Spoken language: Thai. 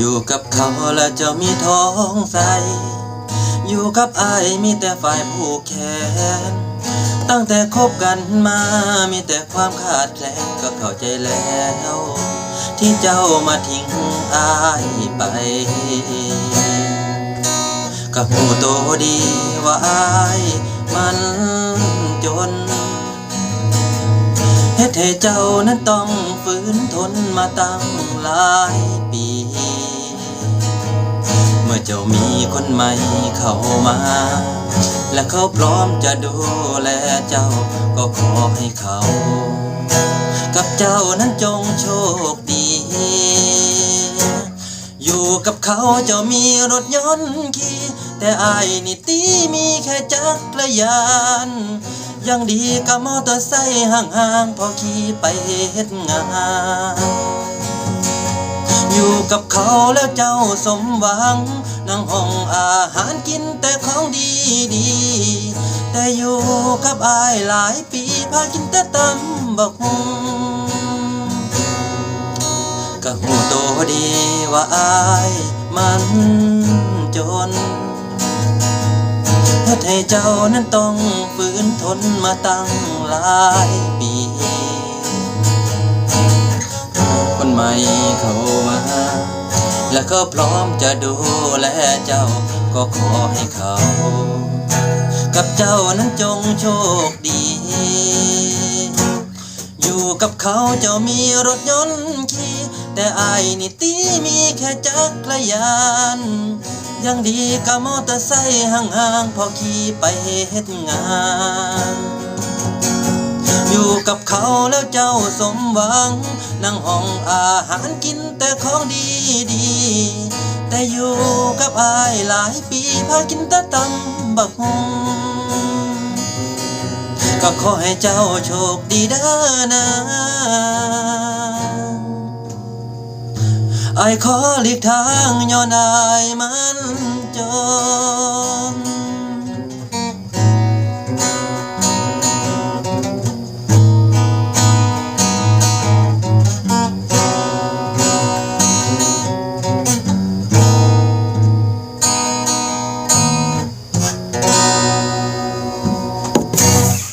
อยู่กับเขาแล้วเจ้ามีท้องใส อยู่กับอายมีแต่ฝ่ายผูกแขนตั้งแต่คบกันมา มีแต่ความขาดแคลนก็เข้าใจแล้ว ที่เจ้ามาทิ้งอายไปก็หูโตดีว่าอายมันจนเฮ็ดให้เจ้านั้นต้องฝืนทนมาตั้งหลายปี อเจ้ามีคนใหม่เข้ามา และเขาพร้อมจะดูแลเจ้าก็ขอให้เขา กับเจ้านั้นจงโชคดี อยู่กับเขาเจ้ามีรถยนต์ขี่แต่อายนี่ตีมีแค่จักรยานยังดีกับมอเตอร์ไซค์ห่างๆพอขี่ไปเฮ็ดงาน กับเขาแล้วเจ้าสมหวัง นั่งห้องอาหารกินแต่ของดีดีแต่อยู่กับอายหลายปีพากินแต่ตำบักฮุงก็หูโตดีว่าอายมันจนเฮ็ดให้เจ้านั้นต้องฝืนทนมาตั้งหลายปี คนใหม่เข้ามา แล้วก็พร้อมจะดูแลเจ้าก็ขอให้เขา กับเจ้านั้นจงโชคดี อยู่กับเขาเจ้ามีรถยนต์ขี่แต่อายนี่ตีมีแค่จักรยานยังดีกับมอเตอร์ไซค์ห่างๆพอขี่ไปเฮ็ดงาน อยู่กับเขาแล้วเจ้าสมหวัง นั่งห้องอาหารกินแต่ของดีดี แต่อยู่กับอายหลายปีพากินแต่ตำบักฮงก็ขอให้เจ้าโชคดีเด้อนะไอขอหลีกทางย้อนอายมันจน